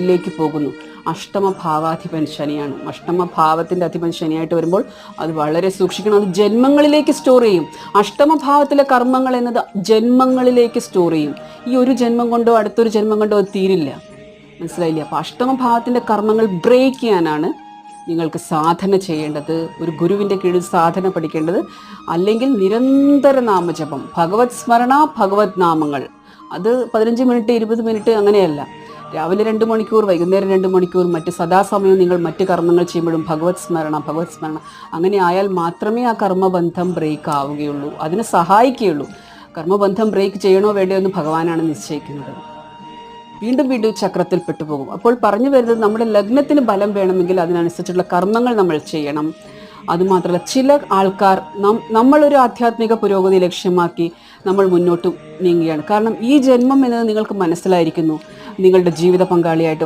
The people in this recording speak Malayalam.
ലേക്ക് പോകുന്നു. അഷ്ടമ ഭാവാധിപൻ ശനിയാണ് അഷ്ടമ ഭാവത്തിന്റെ അധിപൻ ശനിയായിട്ട് വരുമ്പോൾ അത് വളരെ സൂക്ഷിക്കണം. അത് ജന്മങ്ങളിലേക്ക് സ്റ്റോർ ചെയ്യും. അഷ്ടമ ഭാവത്തിലെ കർമ്മങ്ങൾ എന്നത് ജന്മങ്ങളിലേക്ക് സ്റ്റോർ ചെയ്യും. ഈ ഒരു ജന്മം കൊണ്ടോ അടുത്തൊരു ജന്മം കൊണ്ടോ അത് തീരില്ല. മനസ്സിലായില്ലേ? അപ്പോൾ അഷ്ടമ ഭാവത്തിന്റെ കർമ്മങ്ങൾ ബ്രേക്ക് ചെയ്യാനാണ് നിങ്ങൾക്ക് സാധന ചെയ്യേണ്ടത്. ഒരു ഗുരുവിന്റെ കീഴിൽ സാധന പഠിക്കേണ്ടത്. അല്ലെങ്കിൽ നിരന്തര നാമജപം. ഭഗവത് സ്മരണ ഭഗവത് നാമങ്ങൾ. അത് പതിനഞ്ച് മിനിറ്റ് ഇരുപത് മിനിറ്റ് അങ്ങനെയല്ല. രാവിലെ രണ്ട് മണിക്കൂർ വൈകുന്നേരം രണ്ട് മണിക്കൂർ മറ്റ് സദാസമയം നിങ്ങൾ മറ്റ് കർമ്മങ്ങൾ ചെയ്യുമ്പോഴും ഭഗവത് സ്മരണ ഭഗവത് സ്മരണ. അങ്ങനെ ആയാൽ മാത്രമേ ആ കർമ്മബന്ധം ബ്രേക്ക് ആവുകയുള്ളൂ. അതിനെ സഹായിക്കുകയുള്ളൂ. കർമ്മബന്ധം ബ്രേക്ക് ചെയ്യണോ വേണ്ടയോ എന്ന് ഭഗവാനാണ് നിശ്ചയിക്കുന്നത്. വീണ്ടും വീണ്ടും ചക്രത്തിൽ പെട്ടുപോകും. അപ്പോൾ പറഞ്ഞു വരുന്നത് നമ്മുടെ ലഗ്നത്തിന് ബലം വേണമെങ്കിൽ അതിനനുസരിച്ചുള്ള കർമ്മങ്ങൾ നമ്മൾ ചെയ്യണം. അതുമാത്രമല്ല ചില ആൾക്കാർ നം- നമ്മളൊരു ആധ്യാത്മിക പുരോഗതി ലക്ഷ്യമാക്കി നമ്മൾ മുന്നോട്ട് നീങ്ങുകയാണ്. കാരണം ഈ ജന്മം എന്നത് നിങ്ങൾക്ക് മനസ്സിലായിരിക്കുന്നു. നിങ്ങളുടെ ജീവിത പങ്കാളിയായിട്ട്